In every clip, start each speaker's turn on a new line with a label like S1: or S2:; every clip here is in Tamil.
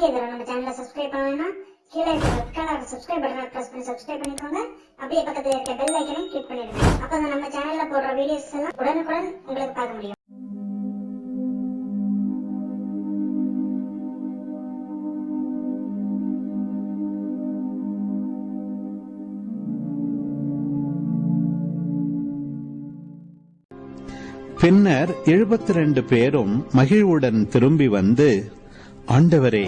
S1: நீங்க இதுல நம்ம சேனலை சப்ஸ்கிரைப் பண்ணலைன்னா கீழே இருக்க ரெட் கலர் சப்ஸ்கிரைப் பட்டனை ப்ரெஸ் பண்ணி சப்ஸ்கிரைப் பண்ணிக்கோங்க. அப்படியே பக்கத்தில் இருக்க பெல் ஐக்கனையும் கிளிக் பண்ணிடுங்க. அப்போ நம்ம சேனலில் போடுற வீடியோஸ் எல்லாம் உடனுக்குடன் உங்களுக்கு பார்க்க முடியும்.
S2: பின்னர் எழுபத்தி ரெண்டு பேரும் மகிழ்வுடன் திரும்பி வந்து ஆண்டவரே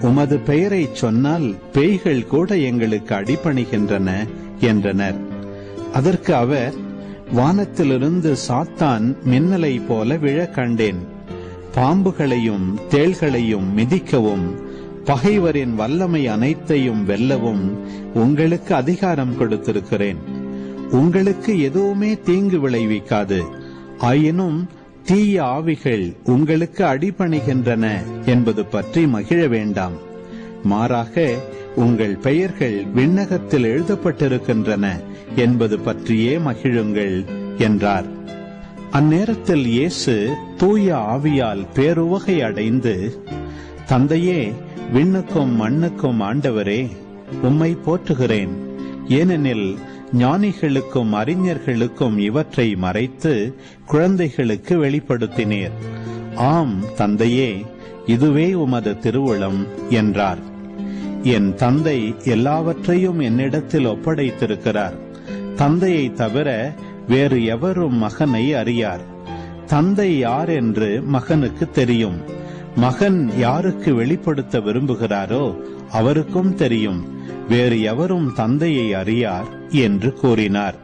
S2: உமது பெயரைச் சொன்னால் பேய்கள் கூட எங்களுக்கு அடிபணிகின்றன என்றனர். அதற்கு அவர் வானத்திலிருந்து சாத்தான் மின்னலை போல விழ கண்டேன். பாம்புகளையும் தேள்களையும் மிதிக்கவும் பகைவரின் வல்லமை அனைத்தையும் வெல்லவும் உங்களுக்கு அதிகாரம் கொடுத்திருக்கிறேன். உங்களுக்கு எதுவுமே தீங்கு விளைவிக்காது. ஆயினும் தீய ஆவிகள் உங்களுக்கு அடிபணிகின்றன என்பது பற்றி மகிழ வேண்டாம். மாறாக உங்கள் பெயர்கள் விண்ணகத்தில் எழுதப்பட்டிருக்கின்றன என்பது பற்றியே மகிழுங்கள் என்றார். அந்நேரத்தில் இயேசு தூய ஆவியால் பேருவகை அடைந்து தந்தையே விண்ணுக்கும் மண்ணுக்கும் ஆண்டவரே உம்மை போற்றுகிறேன். ஏனெனில் ஞானிகளுக்கும் அறிஞர்களுக்கும் இவற்றை மறைத்து குழந்தைகளுக்கு வெளிப்படுத்தினீர். ஆம் தந்தையே இதுவே உமது திருவுளம் என்றார். என் தந்தை எல்லாவற்றையும் என்னிடத்தில் ஒப்படைத்திருக்கிறார். தந்தையை தவிர வேறு எவரும் மகனை அறியார். தந்தை யார் என்று மகனுக்கு தெரியும். மகன் யாருக்கு வெளிப்படுத்த விரும்புகிறாரோ அவருக்கும் தெரியும். வேறு எவரும் தந்தையை அறியார் என்று கூறினார்.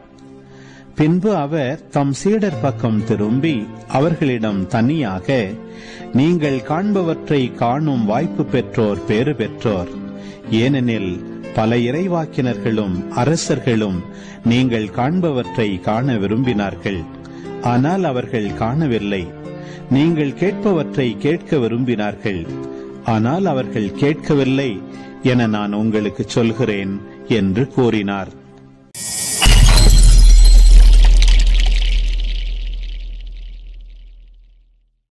S2: பின்பு அவர் தம் சீடர் பக்கம் திரும்பி அவர்களிடம் தனியாக நீங்கள் காண்பவற்றை காணும் வாய்ப்பு பெற்றோர் பேறு பெற்றோர். ஏனெனில் பல இறைவாக்கினர்களும் அரசர்களும் நீங்கள் காண்பவற்றை காண விரும்பினார்கள். ஆனால் அவர்கள் காணவில்லை. நீங்கள் கேட்பவற்றை கேட்க விரும்பினார்கள். ஆனால் அவர்கள் கேட்கவில்லை என நான் உங்களுக்கு சொல்கிறேன் என்று கூறினார்.